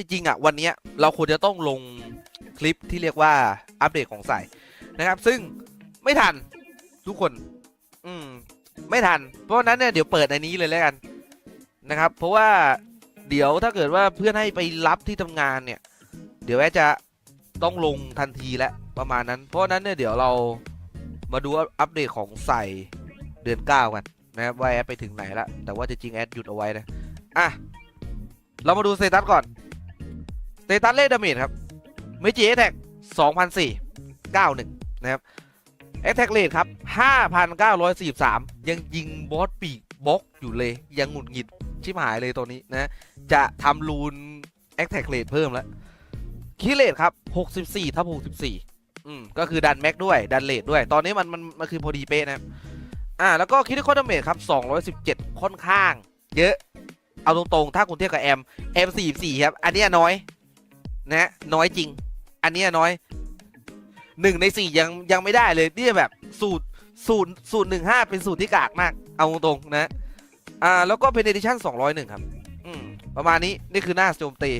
จริงๆอะวันนี้เราควรจะต้องลงคลิปที่เรียกว่าอัปเดตของใส่นะครับ ซึ่งไม่ทันทุกคน อืม ไม่ทัน เพราะนั้นเนี่ยเดี๋ยวเปิดในนี้เลยแล้วกันนะครับ เพราะว่าเดี๋ยวถ้าเกิดว่าเพื่อนให้ไปรับที่ทำงานเนี่ย เดี๋ยวแอจะต้องลงทันทีแล้วประมาณนั้น เพราะนั้นเนี่ยเดี๋ยวเรามาดูอัปเดตของใส่เดือนเก้ากันนะครับว่าแอดไปถึงไหนแล้วแต่ว่าจริงๆแอดหยุดเอาไว้นะอะเรามาดูสเตตัสก่อน ตตัสเลขดาเมจครับเมจิเอแท็ก2,004 91นะครับเอแท็กเลทครับ5,943ยังยิงบอสปีกบล็อกอยู่เลย ยังหงุดหงิดชิบหายเลยตัวนี้นะ จะทำรูนแอคแท็กเลทเพิ่มแล้วคิเลทครับ64ทับ64อืมก็คือดันแม็กด้วยดันเลทด้วย ตอนนี้มันมันมันคือพอดีเป๊ะนะครับอ่า แล้วก็คิดคอนดาเมจครับ217ค่อนข้าง เยอะ เอาตรงๆ ถ้าคุณเทียบกับแอมแอม44ครับ อันนี้น้อย นะน้อยจริง อันนี้น้อยหนึ่งในสี่ยังยังไม่ได้เลยเนี่ยแบบสูตรสูตรสูตรหนึ่งห้าเป็นสูตรที่กากมาก เอาตรงๆนะ อ่า แล้วก็เพนเดชั่น201 ครับ อืม ประมาณนี้ นี่คือหน้าโจมตี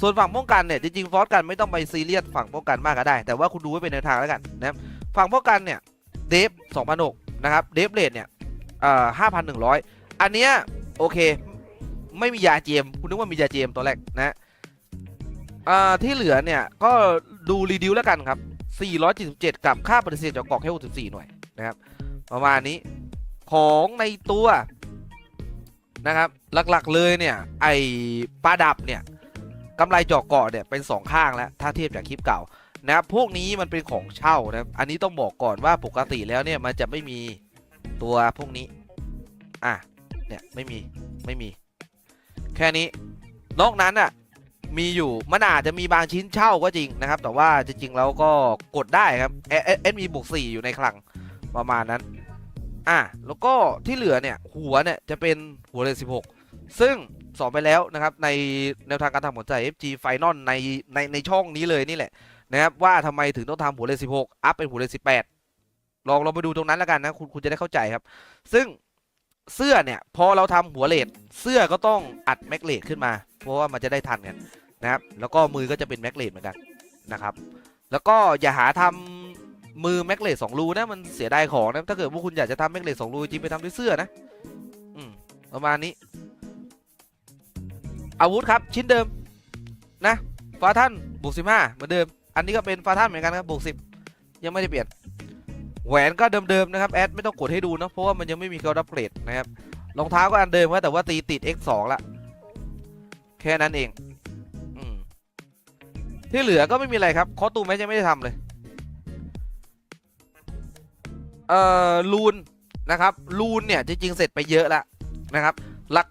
ส่วนฝั่งป้องกันเนี่ย จริงๆ ฟอสกันไม่ต้องไปซีเรียสฝั่งป้องกันมากก็ได้ แต่ว่าคุณดูไว้เป็นแนวทางแล้วกันนะครับ ฝั่งป้องกันเนี่ย เดฟ2,006นะครับ เดฟเลทเนี่ยเอ่อ5,100 อันเนี้ยโอเค ไม่มียาเจม คุณนึกว่ามียาเจมตัวแรกนะ อ่าที่เหลือเนี่ยก็ดูรีดิวแล้วกันครับ 477 กับค่าปฏิเสธจากกรอกแค่64 หน่วยนะครับ ประมาณนี้ของในตัวนะครับ หลักๆเลยเนี่ย ไอ้ปลาดับเนี่ยกำไรจอกเกาะเนี่ยเป็น 2 ข้างแล้ว ถ้าเทียบจากคลิปเก่านะครับพวกนี้มันเป็นของเช่านะครับ อันนี้ต้องบอกก่อนว่าปกติแล้วเนี่ยมันจะไม่มีตัวพวกนี้ อะ เนี่ยไม่มีไม่มี แค่นี้ นอกนั้นอะ มีอยู่ มันอาจจะมีบางชิ้นเช่าก็จริงนะครับ แต่ว่าจริงๆแล้วก็กดได้ครับเอเอเอมีบวกสี่อยู่ในคลังประมาณนั้น อะ แล้วก็ที่เหลือเนี่ย หัวเนี่ยจะเป็นหัวเลน16ซึ่งสอนไปแล้วนะครับในแนวทางการทำหัวใจ FG Final ในในในช่องนี้เลยนี่แหละนะครับว่าทำไมถึงต้องทำหัวเลน16 อัพเป็นหัวเลน18 ลองลองไปดูตรงนั้นแล้วกันนะคุณคุณจะได้เข้าใจครับ ซึ่ง เสื้อเนี่ยพอเราทำหัวเลดเสื้อก็ต้องอัดแม็กเลดขึ้นมา เพราะว่ามันจะได้ทันกันนะครับ แล้วก็มือก็จะเป็นแม็กเลดเหมือนกันนะครับ แล้วก็อย่าหาทำมือแม็กเลดสองรูนะมันเสียดายของนะถ้าเกิดว่าคุณอยากจะทำแม็กเลดสองรูจริงไปทำด้วยเสื้อนะอืมประมาณนี้ อาวุธครับชิ้นเดิมนะฟาท่านบวกสิบห้าเหมือนเดิม อันนี้ก็เป็นฟาท่านเหมือนกันครับบวกสิบยังไม่ได้เปลี่ยน แหวนก็เดิมๆนะครับแอดไม่ต้องกดให้ดูนะเพราะว่ามันยังไม่มีการอัปเกรดนะครับรองเท้าก็อันเดิมครับแต่ว่าตีติด X2 ละแค่นั้นเองอที่เหลือก็ไม่มีอะไรครับคอตูแม้จะไม่ได้ทำเลยเอ่อลูนนะครับลูนเนี่ยจริงๆเสร็จไปเยอะแล้วนะครับ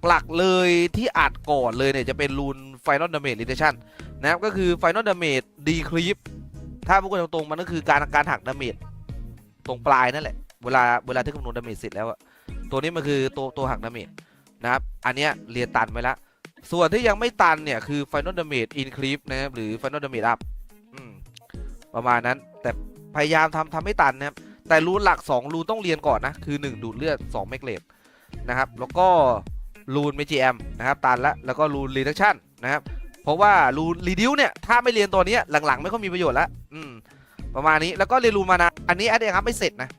หลักๆเลยที่อัดก่อนเลยเนี่ยจะเป็นลูน Final Damage Reduction นะครับก็คือ Final Damage Decrease ถ้าพูดกันตรงๆมันก็คือการการหักดาเมจ ตรงปลายนั่นแหละ เวลาเวลาที่คำนวณดาเมจเสร็จแล้วอะตัวนี้มันคือตัวตัวหักดาเมจนะครับ อันเนี้ยเรียนตันไปแล้วส่วนที่ยังไม่ตันเนี่ยคือ Final Damage Increase นะครับหรือ Final Damage Up อืมประมาณนั้น แต่พยายามทำทำให้ตันนะครับ แต่รูนหลัก 2 รูนต้องเรียนก่อนนะ คือ 1 ดูดเลือด2เมกเลดนะครับ แล้วก็รูนเมจิแอมนะครับตันแล้วแล้วก็รูนรีดักชั่นนะครับเพราะว่ารูนรีดิวเนี่ย ถ้าไม่เรียนตัวนี้หลังๆ ไม่ค่อยมีประโยชน์ล้วอืมประมาณนี้แล้วก็เรียนรูนมานะ อันนี้แอดเองครับไม่เสร็จนะ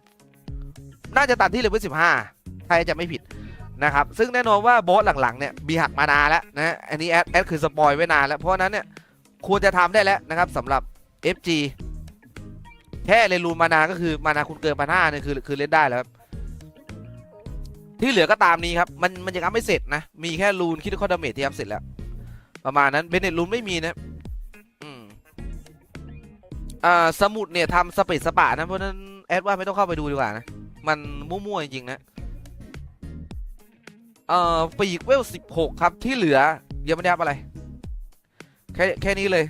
น่าจะตัดที่เลเวลสิบห้าใครจะไม่ผิดนะครับ ซึ่งแน่นอนว่าบอสหลังๆเนี่ยมีหักมานานแล้วนะอันนี้แอดแอดคือสปอยไว้นานแล้ว เพราะนั้นเนี่ยควรจะทำได้แล้วนะครับสำหรับ FG แค่เรียนรูนมานาก็คือมานาคุณเกินพันห้าเนี่ยคือคือเล่นได้แล้วครับที่เหลือก็ตามนี้ครับ มันมันยังทำไม่เสร็จนะ มีแค่รูนคิดคอดาเมจที่ทำเสร็จแล้ว ประมาณนั้นเบนเนตรูนไม่มีนะ อ่าสมุดเนี่ยทำสเปซสปะนะเพราะนั้นแอดว่าไม่ต้องเข้าไปดูดีกว่านะ มันมั่วๆจริงๆนะเอ่อปีกเวลสิบหกครับที่เหลือยังไม่ได้อัพอะไร แค่แค่นี้เลย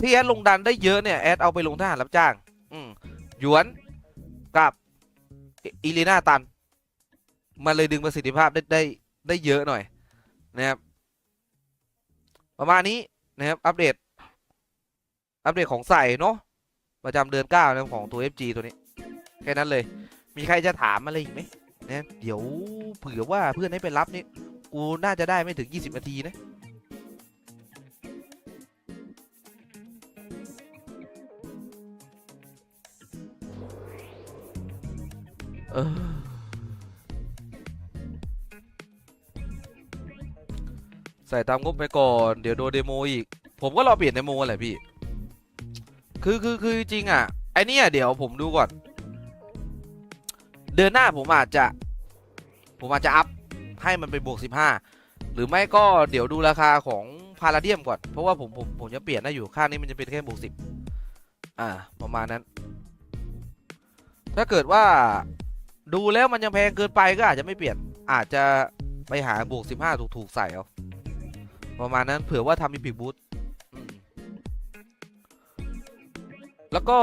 ที่แอดลงดันได้เยอะเนี่ยแอดเอาไปลงทหารรับจ้าง อืมหยวนกับอิลีนาตัน มันเลยดึงประสิทธิภาพได้ได้ได้เยอะหน่อยนะครับประมาณนี้นะครับอัปเดต อัปเดตของใส่เนาะประจำเดือนเก้านะของตัว FG ตัวนี้ แค่นั้นเลย มีใครจะถามอะไรอีกไหมนะเดี๋ยวเผื่อว่าเพื่อนให้ไปรับนี่กูน่าจะได้ไม่ถึง 20 นาทีนะใส่ตามงบไปก่อน เดี๋ยวโดนเดโมอีก ผมก็รอเปลี่ยนเดโมแหละพี่ คือคือคือจริงอะไอเนี้ยเดี๋ยวผมดูก่อน เดือนหน้าผมอาจจะ ผมอาจจะอัพให้มันเป็นบวก 15 หรือไม่ก็เดี๋ยวดูราคาของพาราเดียมก่อน เพราะว่าผมผมผมจะเปลี่ยนได้อยู่ค่านี้มันจะเป็นแค่บวก 10 อ่า ประมาณนั้น ถ้าเกิดว่าดูแล้วมันยังแพงเกินไปก็อาจจะไม่เปลี่ยน อาจจะไปหาบวก 15 ถูกๆใส่เอา ประมาณนั้นเผื่อว่าทำอีพิกบูท แล้วก็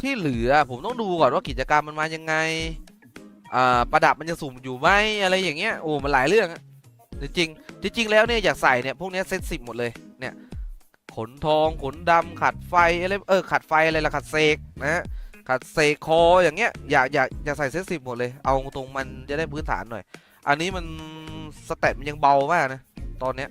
ที่เหลือผมต้องดูก่อนว่ากิจกรรมมันมายังไง อ่า ประดับมันจะสุ่มอยู่ไหมอะไรอย่างเงี้ย โอ้ มันหลายเรื่องจริงจริงแล้วเนี่ยอยากใส่เนี่ยพวกนี้เซตสิบหมดเลย เนี่ย ขนทอง ขนดำขัดไฟอะไร เออ ขัดไฟอะไรล่ะ ขัดเสกนะฮะขัดเสกคออย่างเงี้ย อยากอยากอยากใส่เซตสิบหมดเลย เอาตรงมันจะได้พื้นฐานหน่อย อันนี้มันสเต็ปมันยังเบามากนะ ตอนเนี้ย